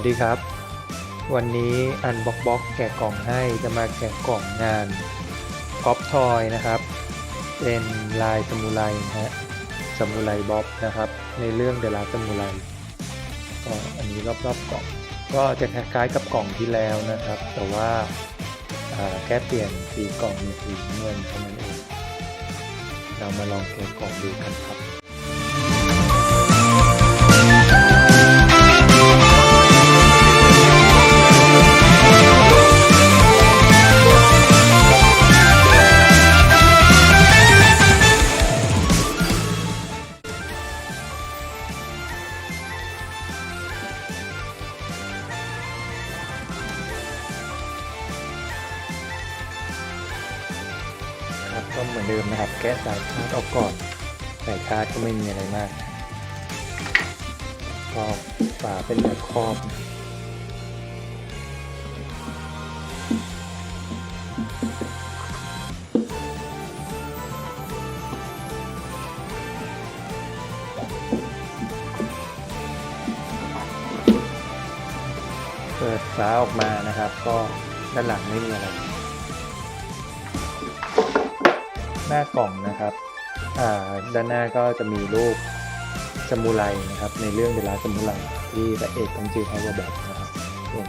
วัสดีครับ วันนี้อันบ็อกบ็อกแกะกล่องให้จะมาแกะกล่องงานป๊อปทอยนะครับ เป็นลายสมุไรนะฮะสมุไรบ๊อบนะครับ ในเรื่องเดลาสมุไรก็อันนี้รอบๆกล่อง ก็จะคล้ายๆกับกล่องที่แล้วนะครับ แต่ว่าแค่เปลี่ยนสีกล่องเป็นสีเงินเท่านั้นเองเรามาลองแกะกล่องดูกันครับ ไม่มีอะไรมากก็ฝาเป็นแบบครอบเปิดฝาออกมานะครับ ก็ด้านหลังไม่มีอะไร หน้ากล่องนะครับ ด้านหน้าก็จะมีรูปสมุไรนะครับในเรื่องเวลาสมุไรที่พระเอกต้องชื่อไฮวาแบบนะครับเป็น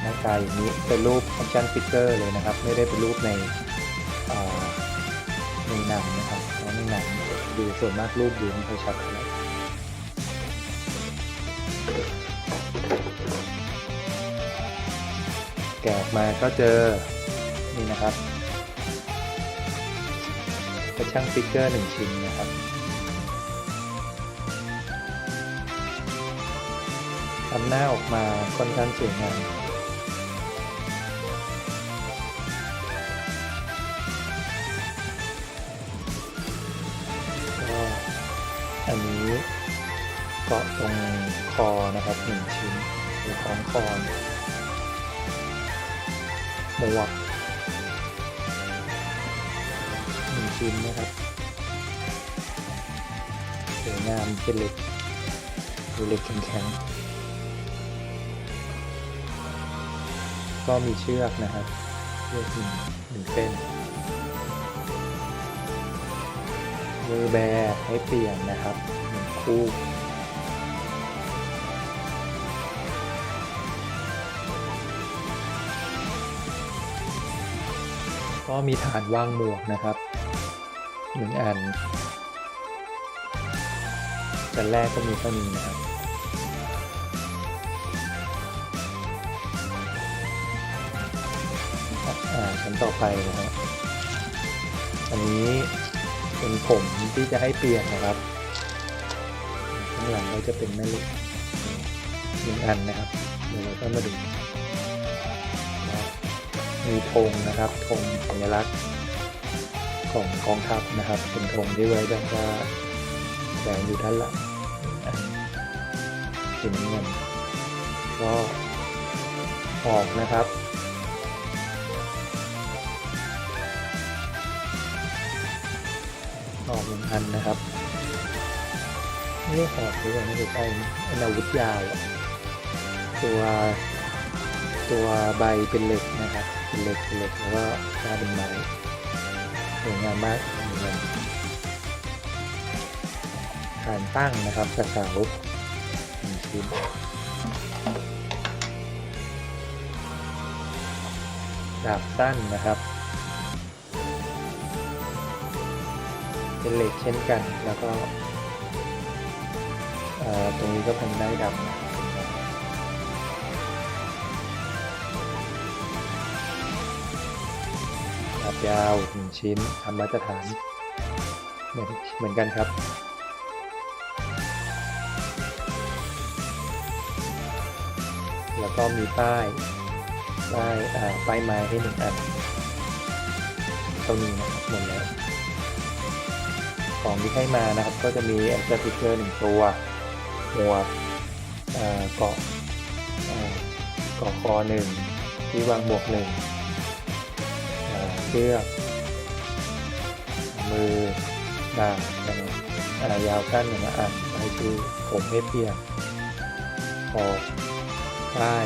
หน้าตาอย่างนี้เป็นรูป action figure เลยนะครับ ไม่ได้เป็นรูปในในหนังนะครับเพราะในหนังดูส่วนมากรูปดูไม่ค่อยชัดเท่าไหร่แกะออกมาก็เจอนี่นะครับ กระช่างฟิกเกอร์หนึ่งชิ้นนะครับ ทำหน้าออกมาค่อนข้างสวยงามก็อันนี้เกาะตรงคอนะครับหนึ่งชิ้นหรือของคอหมวก ชิ้นนะครับสวยงามเป็นเหล็กดูเหล็กแข็งๆก็มีเชือกนะครับเชือกหนึ่งหนึ่งเส้นมือแบให้เปลี่ยนนะครับหนึ่งคู่ก็มีฐานวางหมวกนะครับ หนึ่งอันชั้นแรกก็มีเท่านี้นะครับอ่าชั้นต่อไปนะฮะอันนี้เป็นผมที่จะให้เปลี่ยนนะครับข้างหลังก็จะเป็นแม่เหล็กหนึ่งอันนะครับเดี๋ยวเราก็มาดูมีธงนะครับธงสัญลักษณ์ ของกองทัพนะครับ เป็นธงที่ไว้ด้านหน้าแสงอยู่ด้านหลังอันสีน้ำเงินก็ออกนะครับออกหนึ่งอันนะครับไม่ออกหรือว่าไม่ได้ใช่อันอาวุธยาวตัวตัวใบเป็นเหล็กนะครับ เป็นเหล็กเป็นเหล็กแล้วก็หน้าเป็นไม้ สวยงามมากเหมือนกันฐานตั้งนะครับกระเสาหนึ่งชิ้นดาบสั้นนะครับ เป็นเหล็กเช่นกันแล้วก็ตรงนี้ก็เป็นได้ดำ ยาวหนึ่งชิ้นทำมาตรฐานเหมือนเหมือนกันครับ แล้วก็มีป้ายป้ายอ่าป้ายไม้ให้หนึ่งอันเท่านี้นะครับหมดแล้วของที่ให้มานะครับ ก็จะมีแอเซสติเกอร์หนึ่งตัวหมวกเกาะเกาะคอหนึ่งที่วางหมวกหนึ่ง เชือก มือดาบอย่างยาวสั้นอย่งอันใบชื่อผมให้เปียนคอได้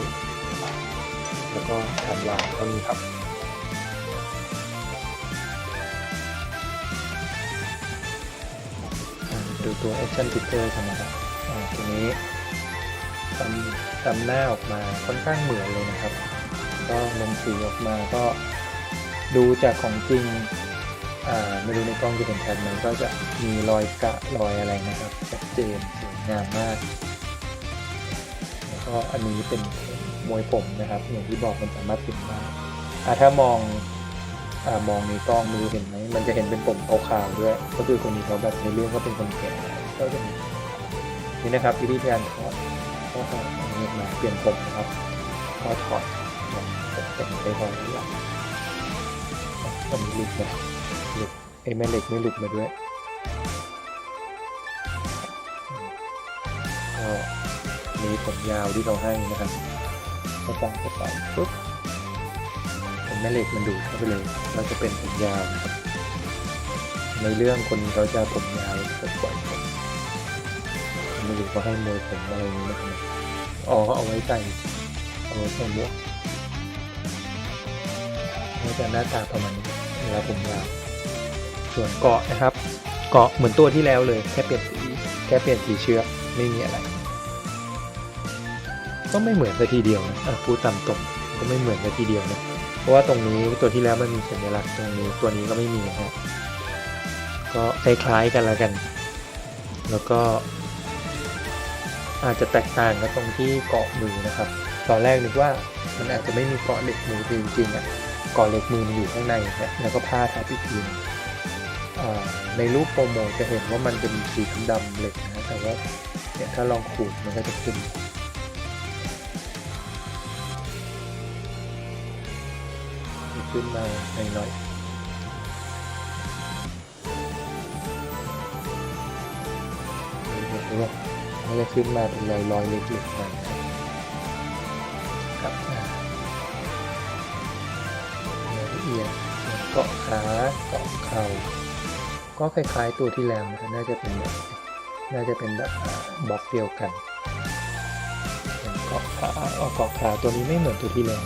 แล้วก็ทานยาเท่านี้ครับดูตัว action figure กันนะครับอ่าตัวนี้ทำทำหน้าออกมาค่อนข้างเหมือนเลยนะครับ ก็ลงสีออกมาก็ ดูจากของจริงอ่าไม่รู้ในกล้องจะเห็นชัดไหมก็จะมีรอยกะรอยอะไรนะครับชัดเจนสวยงามมากแล้วก็อันนี้เป็นมวยผมนะครับอย่างที่บอกมันสามารถปิดได้อ่าถ้ามองอ่ามองในกล้องม่รู้เห็นไหมมันจะเห็นเป็นผมขาวๆด้วย ก็คือคนนี้เขาแบบในเรื่องก็เป็นคนแก่ก็จะมีนี่นะครับวิธีการถอดก็ถอดอันนี้มาเปลี่ยนผมนะครับก็ถอดผมเป็นไปพอแล้ว อย่างก็มีหลุดนะหลุดไอ้แม่เหล็กไม่หลุดมาด้วยก็มีผมยาวที่เขาให้นะครับก็ตั้งเข้าไปปุ๊บเป็นแม่เหล็กมันดูดเข้าไปเลยเราจะเป็นผมยาวนะครับในเรื่องคนเขาจะผมยาวก็ปล่อยผมไม่รู้เขาให้มวยผมอะไรนี้นะครับอ๋อเอาไว้ใส่เอาไว้ใส่หมวกมันจะหน้าตาประมาณนี้ เวลาผมยาวส่วนเกาะนะครับ เกาะเหมือนตัวที่แล้วเลยแค่เปลี่ยนสีแค่เปลี่ยนสีเชือกไม่มีอะไรก็ไม่เหมือนกันทีเดียวนะอะพูดตามตรงก็ไม่เหมือนกันทีเดียวนะเพราะว่าตรงนี้ตัวที่แล้วมันมีสัญลักษณ์ตรงนี้ตัวนี้ก็ไม่มีนะฮะก็คล้ายๆกันแล้วกัน แล้วก็ อาจจะแตกต่างกันตรงที่เกาะมือนะครับ ตอนแรกนึกว่ามันอาจจะไม่มีเกาะเหล็กมือจริงๆอะ กาะเหล็กมือมันอยู่ข้างในนะแล้วก็ผ้าทับอีกทีในรูปโปรโมทจะเห็นว่ามันเป็นสีดำเหล็กนะแต่ว่าเนี่ยถ้าลองขูดมันก็จะขึ้นขึ้นมาหน่อยๆเห็นไหมมันจะขึ้นมาเป็นรอยรอยๆเล็กๆมา กาะขาเกาะเข่าก็คล้ายๆตัวที่แล้วนะน่าจะเป็นแบบน่าจะเป็นแบบบล็อกเดียวกันเกาะขาเอาเกาะขาตัวนี้ไม่เหมือนตัวที่แล้ว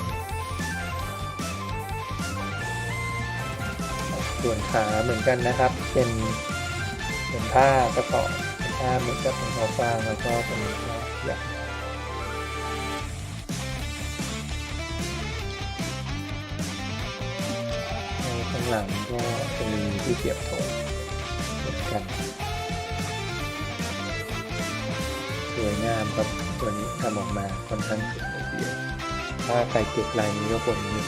ส่วนขาเหมือนกันนะครับ เป็นเป็นผ้ากระต่อเป็นผ้าเหมือนกับเป็นคอฟางแล้วก็เป็นผ้าอยากข้าง หลังก็จะมีที่เก็บโถเหมือนกัน สวยงามครับตัวนี้ทำออกมาค่อนข้างสวยเลยทีเดียวถ้าใครเก็บลายนี้ก็ควรมี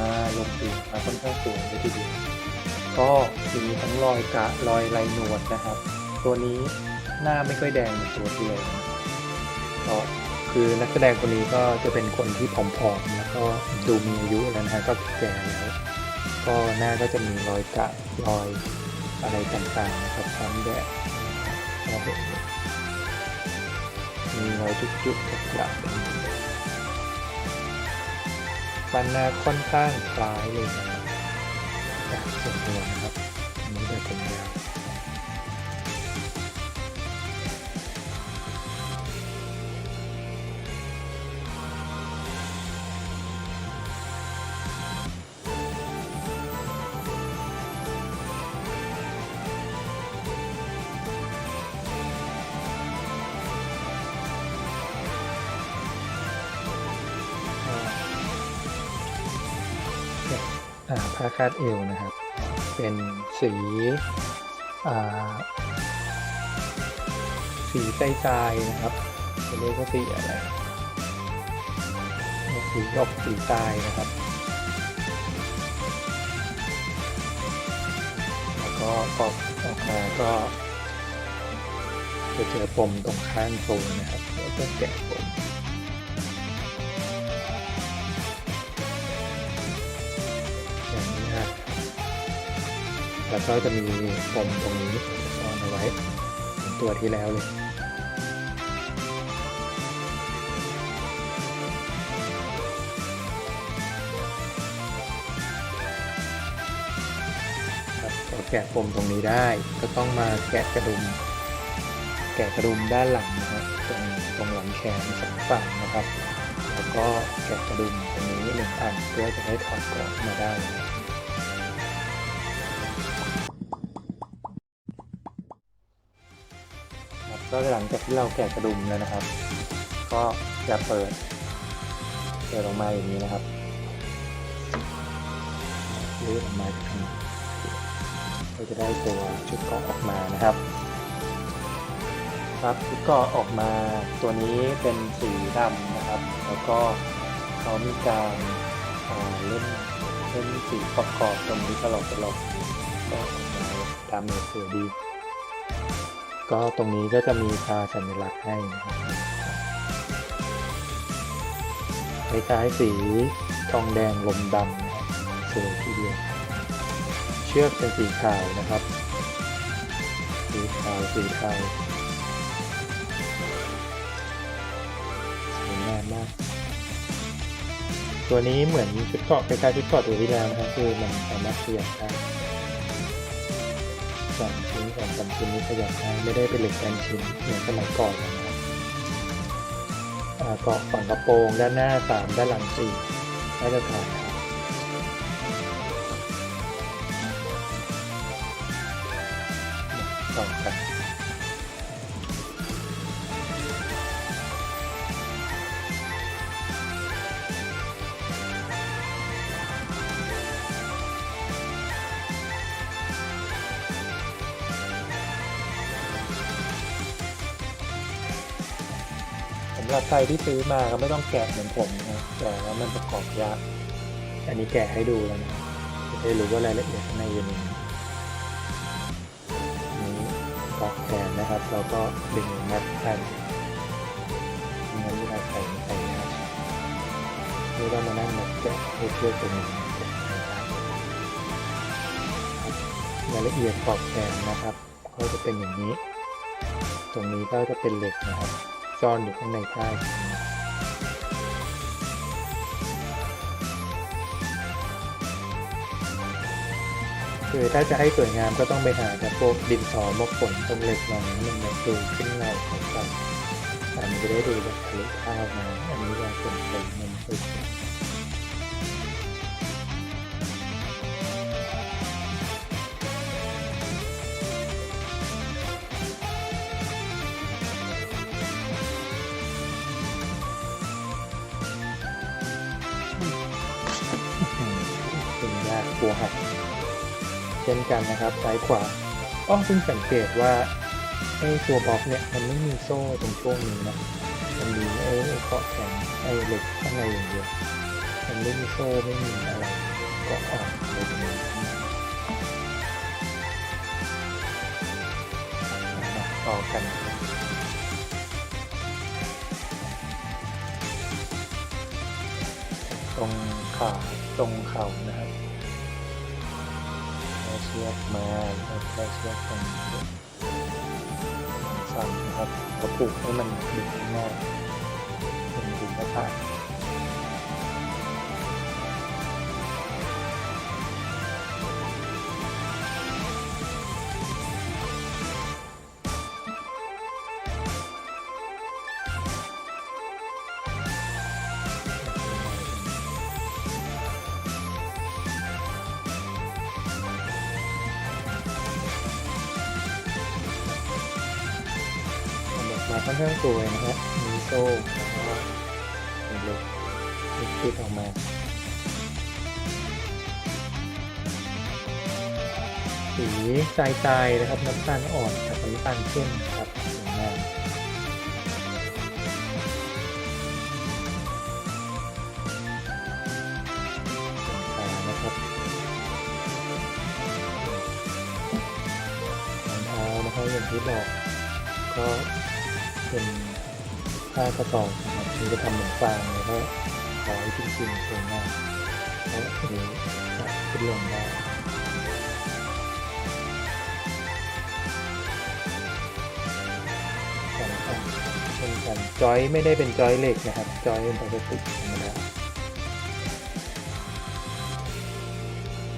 มาลงสีมาค่อนข้างสวยเลยทีเดียวก็มีทั้งรอยกะรอยลายหนวดนะครับ ตัวนี้หน้าไม่ค่อยแดงเหมือนตัวที่แล้วก็คือนักแสดงคนนี้ก็จะเป็นคนที่ผอมๆแล้วก็ดูมีอายุแล้วนะฮะก็แก่แล้วก็หน้าก็จะมีรอยกะรอยอะไรต่างๆนะครับซ้ำแดดมีรอยจุกๆกับกระ ฟันหน้าค่อนข้างคล้ายเลยนะครับจากส่วนตัวนะครับ ผ้าคาดเอวนะครับ เป็นสีสีใสๆนะครับจะเรียกว่าสีอะไรสีออกสีทรายนะครับ แล้วก็ปอกออกมาก็จะเจอปมตรงข้างโซนนะครับแล้วก็แกะปม แล้วก็จะมีปมตรงนี้ซ่อนเอาไว้ตัวที่แล้วเลยครับแกะปมตรงนี้ได้ก็ต้องมาแกะกระดุม แกะกระดุมด้านหลังนะครับตรงตรงหลังแขนสองฝั่งนะครับ แล้วก็แกะกระดุมตรงนี้หนึ่งอันเพื่อจะได้ถอดกรอบมาได้ ก็หลังจากที่เราแกะกระดุมแล้วนะครับ ก็จะเปิดเปิดออกมาอย่างนี้นะครับยืดออกมาจากข้างในก็จะได้ตัวชุดเกาะออกมานะครับ ครับชุดเกาะออกมาตัวนี้เป็นสีดำนะครับ แล้วก็เขามีการอ่าเล่นเล่นสีประกอบตรงนี้ตลอดตลอดก็ออกมาดำเนสวยดี ก็ตรงนี้ก็จะมีตาสัญลักษณ์ให้นะครับคล้ายๆสีทองแดงลมดำนะครับสวยทีเดียวเชือกเป็นสีขาวนะครับ สีขาวสีเทาสวยงามมาก ตัวนี้เหมือนชุดเกาะคล้ายๆชุดเกาะตัวที่แล้วนะครับคือมันสามารถขยับได้ องชิ้นสองสามชิ้นนี้ขยับได้ไม่ได้เป็นเหล็กแกนชิ้นเหมือนสมัยก่อนนะครับเกาะฝั่งกระโปรงด้านหน้าสามด้านหลังสี่ด้าตรฐาน หรับใครที่ซื้อมาก็ไม่ต้องแกะเหมือนผมนะแต่ว่ามันประกอบยาก อันนี้แกะให้ดูแล้วนะจะได้รู้ว่ารายละเอียดข้างในเป็นยังไงนี้ปอกแขนนะครับแล้วก็ดึงมัดกันงั้นเวลาใส่ใส่นะไม่ต้องมานั่งแบบแกะให้เพื่อตัวนี้รายละเอียดปอกแขนนะครับ ก็จะเป็นอย่างนี้ ตรงนี้ก็จะเป็นเหล็กนะครับ ซ่อนอยู่ข้างในใต้ตรงนี้คือถ้าจะให้สวยงามก็ต้องไปหาจากพวกดินสอมกฝนตรงเล็กหน่อยนึงในดูขึ้นเงาของกันแต่มันจะได้ดูแบบทะลุข้าวมาอันนี้เราเป็นเป็นมันสวยเป็น ช่นกันนะครับซ้ายขวาอ้อเพิ่งสังเกตว่าไอ้ตัวบล็อกเนี่ยมันไม่มีโซ่ตรงช่วงนี้นะมันมีไอ้เกาะแขนไอ้เหล็กข้างในอย่างเดียวมันไม่มีโซ่ไม่มีอะไรเกาะออกเลยตรงนี้ต่อกันตรงขาตรงเข่านะครับ เชือกมาแล้วก็เชือกตรงสั่นนะครับกระปุกให้มันดึงข้างน้าเป็นดึงกระต่าย ค่อนข้างสวยนะฮะมีโซ่แล้วก็เป็นเหล็กติดออกมาสีทรายทรายนะครับน้ำตาลอ่อนกับน้ำตาลเข้มครับสวยงามส่วนขานะครับรองเท้านะครับอย่างที่บอกก็ เป็นผ้ากระสอบนะครับที่จะทำเหมือนฟางแล้วก็ขอให้จริงๆสวยงามแล้วเดี๋ยวจะขึ้นลงได้สองฝั่งเช่นกันจอยไม่ได้เป็นจอยเหล็กนะครับ จอยเป็นพลาสติกธรรมดา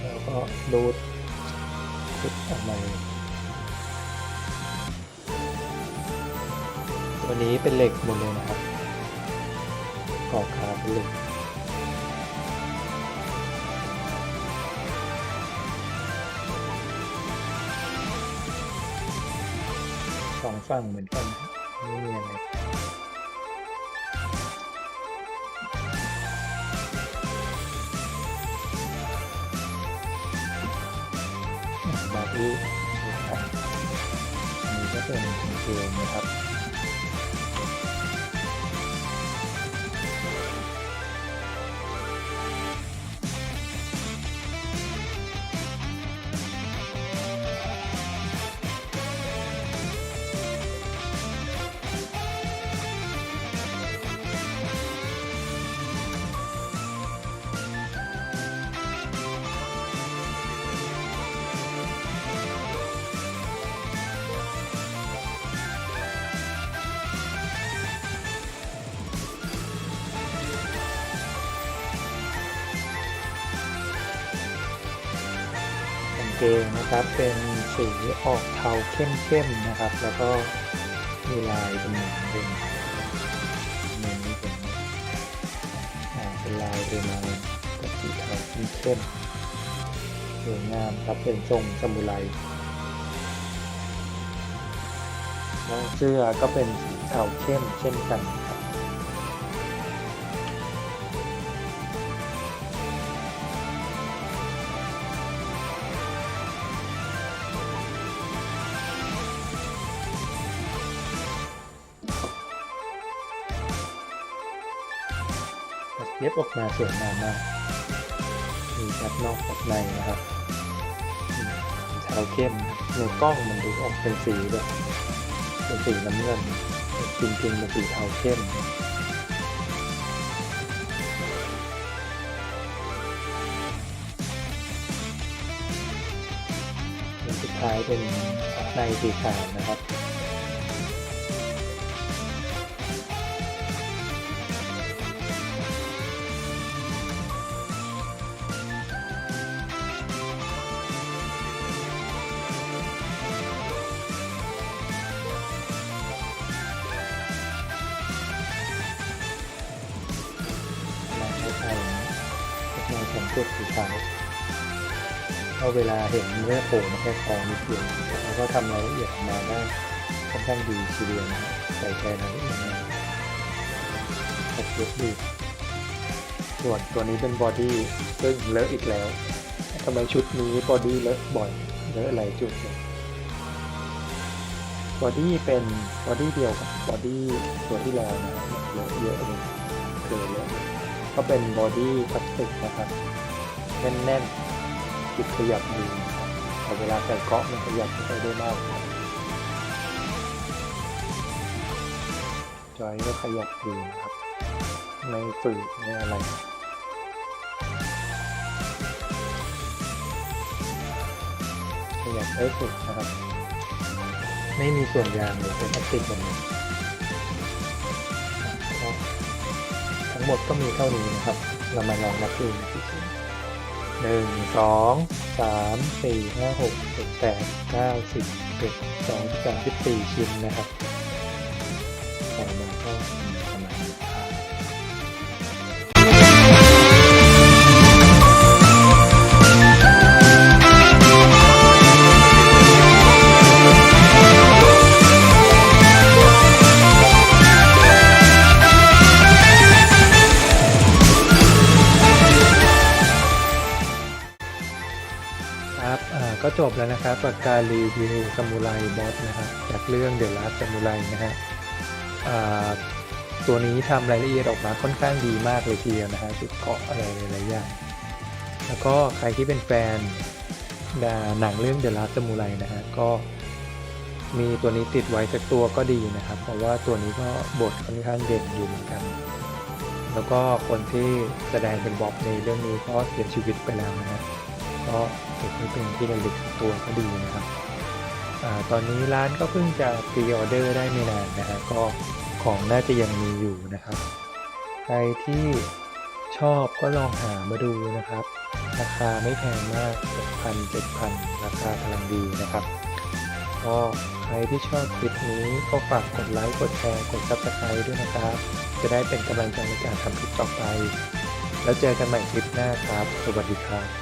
แล้วก็รูดชุดออกมาเลย นี้เป็นเหล็กหมดเลยนะครับขอบขาเป็นเหล็กสองฝั่งเหมือนกันไม่มีอะไรมาที่ครับนนี้ก็เป็นเกงนะครับ กางเกนะครับ เป็นสีออกเทาเข้มๆนะครับ แล้วก็มีลายเป็นเหมือนเป็นเมนนี้เป็นเป็นลายเป็นมากับสีเทาเข้มๆสวยงามครับเป็นทรงซามูไรแล้วเสื้อก็เป็นสีเทาเข้มเช่นกัน บตัดเย็บออกมาสวยงามมากมีชัดนอกกับในนะครับเทาเข้มในกล้องมันดูออกเป็นสีแบบเป็นสีน้ำเงินจริงๆเป็นสีเทาเข้มสุดท้ายเป็นในสีขาวนะครับ เวลาเห็นเนื้อโผล่มาแค่คอนิดเดียวแล้วก็ทำรายละเอียดออกมาได้ค่อนข้างดีทีเดียวนะใส่ใจรายละเอียดมากตัดเย็บดีส่วนตัวนี้เป็นบอดี้ซึ่งเลอะอีกแล้วทำไมชุดนี้บอดี้เลอะบ่อยเลอะหลายจุดเลยบอดี้เป็นบอดี้เดียวกับบอดี้ตัวที่แล้วนะเลอะเยอะเลยเกินเยอะเลยก็เป็นบอดี้พลาสติกนะครับแน่นๆ จุดขยับดีนะครับเวลาใส่เกาะมันขยับไม่ได้มากจอยก็ขยับดีนะครับไม่ฝืดไม่อะไรขยับได้สุดนะครับ ไม่มีส่วนยางเลยเป็นพลาสติกหมดเลยก็ทั้งหมดก็มีเท่านี้นะครับ เรามาลองนับดู หนึ่งสองสามสี่ห้าหกเจ็ดแปดเก้าสิบเอ็ดสองสามสิบสี่ชิ้นนะครับ ครับอ่าก็จบแล้วนะครับกับการรีวิวซามูไรบ๊อบนะครับจากเรื่องเด e ะ a สซามูไรนะฮะอ่าตัวนี้ทำรายละเอียดออกมาค่อนข้างดีมากเลยทีเดียวนะฮะจุดเกาะอะไรหลายๆอย่าง แล้วก็ใครที่เป็นแฟนหนังเรื่องเด e ะ a สซามูไรนะฮะก็มีตัวนี้ติดไว้สักตัวก็ดีนะครับ เพราะว่าตัวนี้ก็บทค่อนข้างเด่นอยู่เหมือนกัน แล้วก็คนที่แสดงเป็นบ๊อบในเรื่องนี้ก็เสียชีวิตไปแล้วนะฮะ ก็เก็บไว้เป็นที่ระลึกตัวก็ดีนะครับอตอนนี้ร้านก็เพิ่งจะพรีออเดอร์ได้ไม่นานนะฮะก็ของน่าจะยังมีอยู่นะครับ ใครที่ชอบก็ลองหามาดูนะครับ ราคาไม่แพงมาก 6,000 7,000 ราคาพลังดีนะครับก็ใครที่ชอบคลิปนี้ก็ฝากกดไลค์ กดแชร์ กด subscribe ด้วยนะครับ จะได้เป็นกำลังใจในการทำคลิปต่อไป แล้วเจอกันใหม่คลิปหน้าครับ สวัสดีครับ